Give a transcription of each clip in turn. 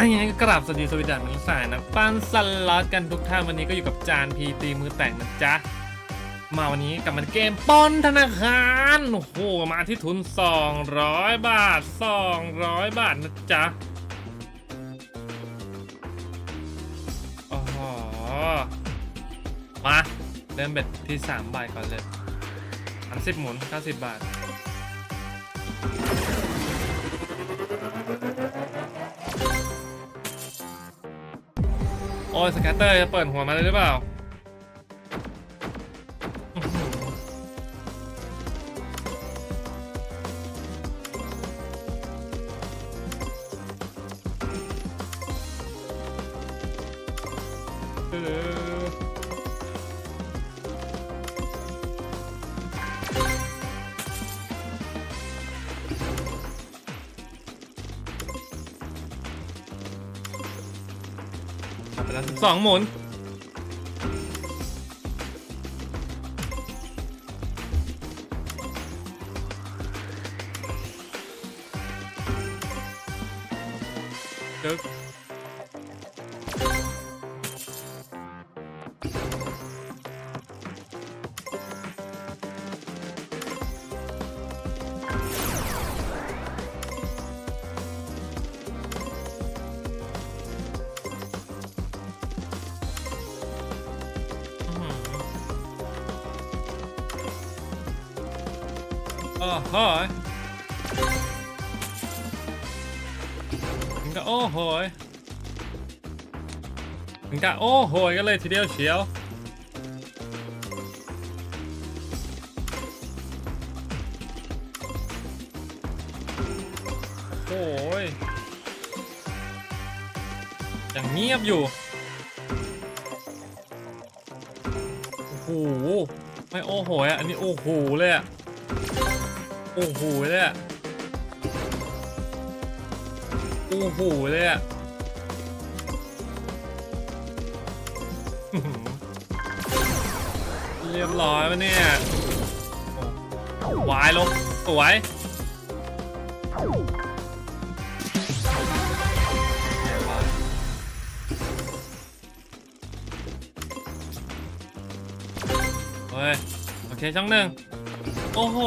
อันนี้ก็กราบสวัสดีสวัสดีดังนักสายนะปั้นสล็อตกันทุกท่านวันนี้ก็อยู่กับจานพีตีมือแต่งนะจ๊ะ มาวันนี้กับมันเกมปล้นธนาคาร โอ้โห มาที่ทุน 200 บาท 200 บาทนะจ๊ะโอ้โหมา เริ่มเบ็ดที่ 3 บาทก่อนเลย 30 หมุน 90 บาท อ้ยสแกตเตอร์จะเปิดหัวมาเลยหรือเปล่าเออ สองหมุน ตึ๊ก โอ้โหยถึงกับโอ้โหยถึงกับโอ้โหยกันเลยทีเดียวเชียว โอ้ยยังเงียบอยู่ โอ้โห ไม่โอ้โหอะ อันนี้โอ้โหเลยอะ อ้โหเลยอะโอ้โหเลยอะเรียบร้อยปะเนี่ยวายลงสวยเฮ้ย โอเคช่องหนึ่งโอ้โห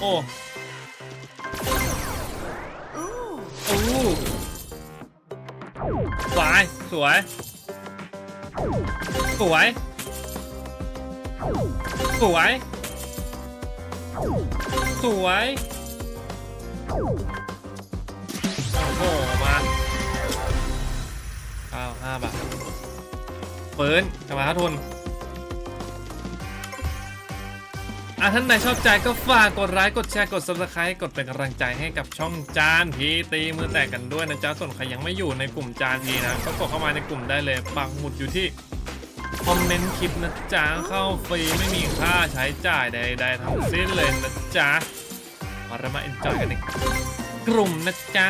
โอ้โอ้สวย สวย สวย สวย สวย โอ้โห มาเก้าห้าบาทปืนกลับมาครับทุน อะท่านใดชอบใจก็ฝากกดไลค์กดแชร์กด subscribe กดเป็นกำลังใจให้กับช่องจานพีตีมือแตกกันด้วยนะจ๊ะส่วนใครยังไม่อยู่ในกลุ่มจานพีนะก็กดเข้ามาในกลุ่มได้เลยปักหมุดอยู่ที่คอมเมนต์คลิปนะจ๊ะเข้าฟรีไม่มีค่าใช้จ่ายใดๆทั้งสิ้นเลยนะจ๊ะมาเรามาเอ็นจอยกันในกลุ่มนะจ๊ะ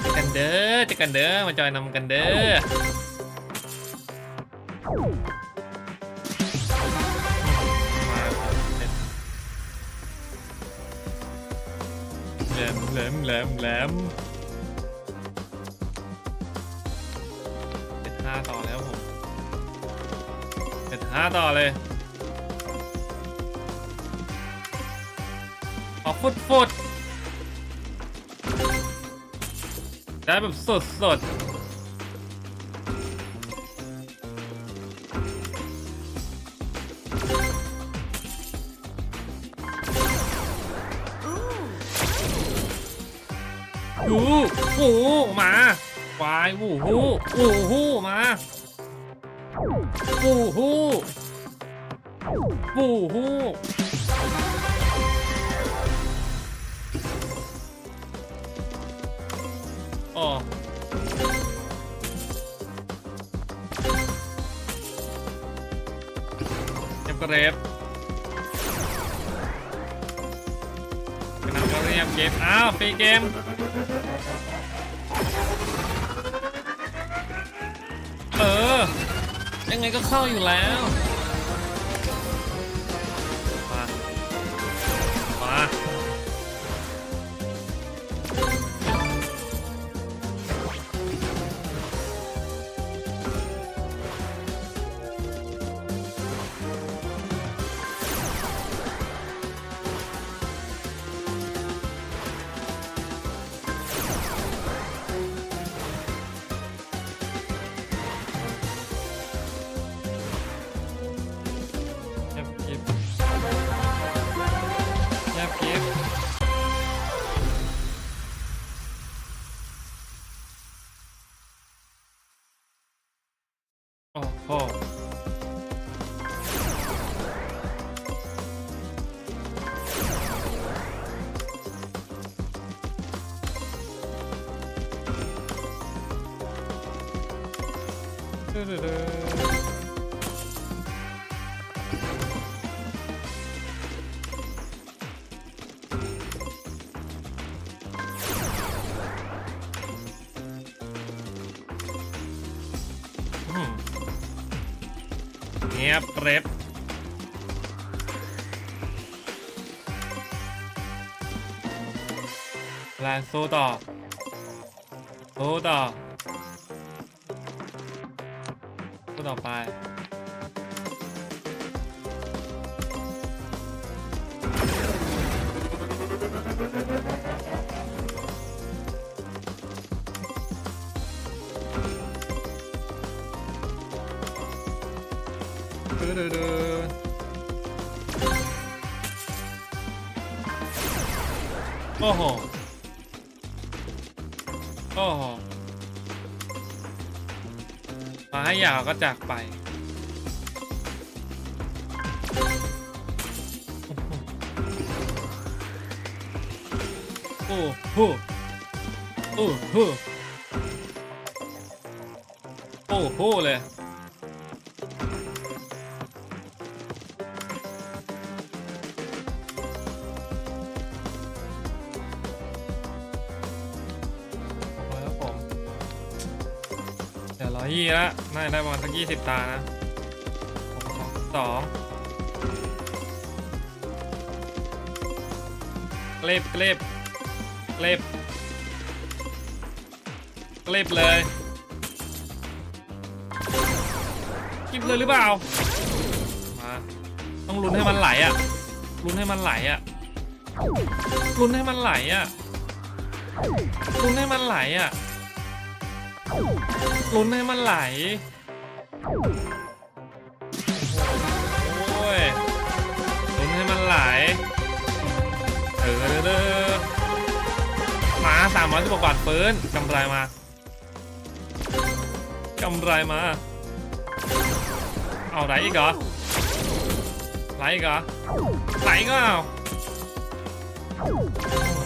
เจอกันเด้อเจอกันเด้อมาจอยนำกันเด้อ แหลมแหลมแหลมแหลมเป็นห้าต่อแล้วผมเป็นห้าต่อเลยออกฟุดฟุดได้แบบสดสด หูมาควายหูหูหูหูมาหูหูหูหูอ๋อเก็บกระเรบกระนำกระเรียบเกมอ้าวฟรีเกม เออ ยังไงก็เข้าอยู่แล้ว มา มา เงียบเกร็บแลนสู้ต่อสู้ต่อ สู้ต่อไปดื้อดื้อดื้อโอ้โหโอ้โห มาให้ยาวก็จากไป โอ้โหโอ้โหโอ้โหเลย ละน่าจะได้ประมาณสักยี่สิบตานะสองสองเกล็บเกล็บเกล็บเกล็บเลยกิบเลยหรือเปล่า มาต้องลุ้นให้มันไหลอะลุ้นให้มันไหลอะลุ้นให้มันไหลอะลุ้นให้มันไหลอะ ลุ้นให้มันไหล โอ้ยลุ้นให้มันไหลเออเด้อมาสามร้อยสิบกบาทเฟิร์นกำไรมากำไรมา เอาไหลอีกเหรอไหลอีกเหรอไหลก็เอา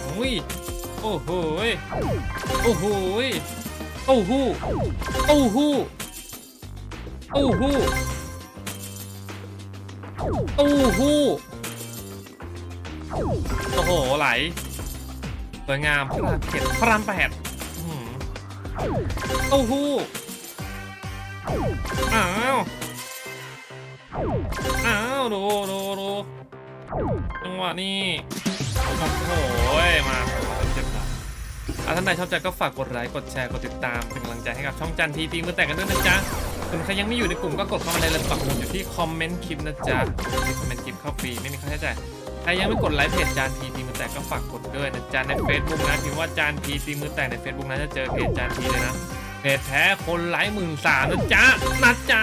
โอ้ยโอ้โหโอ้โห โอ้โหโอ้โหโอ้โหโอ้โหโอ้โหไหลสวยงามพระรามเจ็ดพระรามแปดอื้อหือโอ้โหอ้าวอ้าวดูดูดูจังหวะนี้โอ้โหมาเจ็บ ละอะท่านใดชอบใจก็ฝากกดไลค์ กดแชร์ กดติดตาม เป็นกำลังใจให้กับช่องจันทีตีมือแตกกันด้วยนะจ๊ะส่วนใครยังไม่อยู่ในกลุ่มก็กดเข้ามาในเลยปักหมุดอยู่ที่คอมเมนต์คลิปนะจ๊ะคอมเมนต์คลิปเข้าฟรีไม่มีค่าใช้จ่าย ใครยังไม่กดไลค์เพจจานทีตีมือแตกก็ฝากกดด้วยนะจ๊ะใน Facebook นะพิมพ์ว่าจานทีตีมือแตกใน Facebook นะจะเจอเพจจานทีเลยนะเพจแท้คนไลค์หมื่นสามนะจ๊ะนะจ๊ะ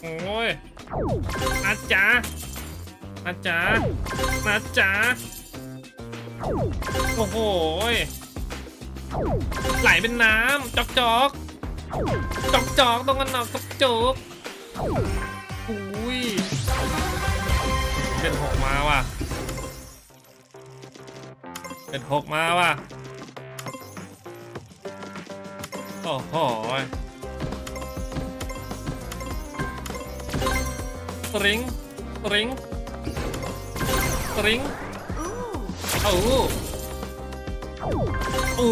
โอ้ยนะจ๊ะนะจ๊ะนะจ๊ะโอ้โห ไหลเป็นน้ำจอกจอกจอกจอกตรงกันหนอกจอกจอกอุ้ยเป็นหกมาว่ะเป็นหกมาว่ะโอ้โหยสริงสริงสริงโอ้ โอ้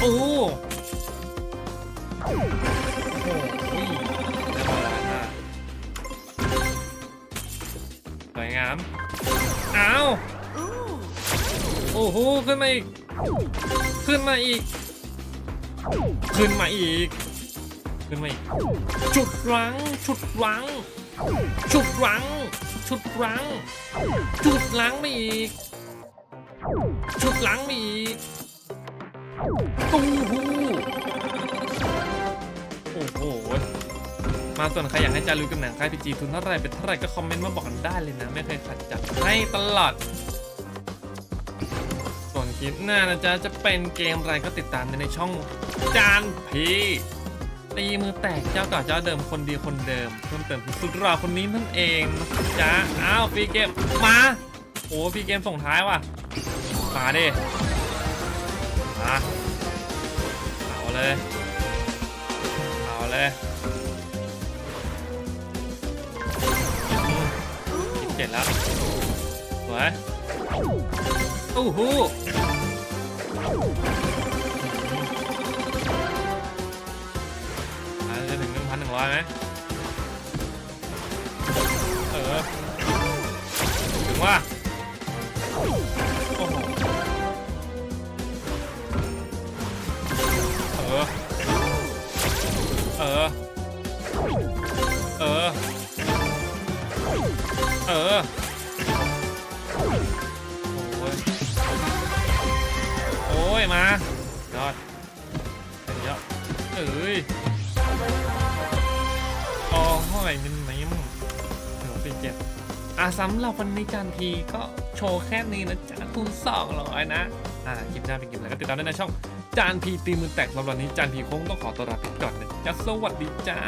โอ้โหโอ้โหได้มาล้วนะสวยงามอ้าวโอ้โหขึ้นมาอีก ขึ้นมาอีก ขึ้นมาอีก ขึ้นมาอีก ชุดรั้งชุดรั้งชุดรั้งชุดรั้งจุดล้างไม่อีก จุดล้างม่อีกตู้หูโอ้โห มาส่วนใครอยากให้จารุกับหนังค่ายพีจีทุนเท่าไรเป็นเท่าไรก็คอมเมนต์มาบอกกันได้เลยนะ ไม่เคยขัดจัดให้ตลอด ส่วนคลิปหน้านะจ๊ะ จะเป็นเกมอะไรก็ติดตามในช่องจานพีตีมือแตกเจ้าเก่าเจ้าเดิมคนดีคนเดิม เพิ่มเติมสุดรอคนนี้นั่นเองจ๊ะอ้าวฟีเกมมาโอ้ฟีเกมส่งท้ายว่ะ มาดิ มา เอาเลยเลยสิบเจ็ดแล้วสวยโอ้โหอะจะถึงหนึ่งพันหนึ่งร้อยไหมเออ ถึงว่า ออ เออ เออ โอ้ย โอ้ย มายอดเยอะเอ้ยโอ้ยนิ่มๆหนึ่งสี่เจ็ดอะสำหรับวันนี้จานทีก็โชว์แค่นี้นะจ๊ะคูณสองร้อยนะ อ่าคลิปหน้าเป็นคลิปอะไรก็ติดตามได้ในช่อง จานพีตีมือแตกสำหรับวันนี้จานพีคงต้องขอตัวลาไปก่อนนะจ๊ะสวัสดีจ้า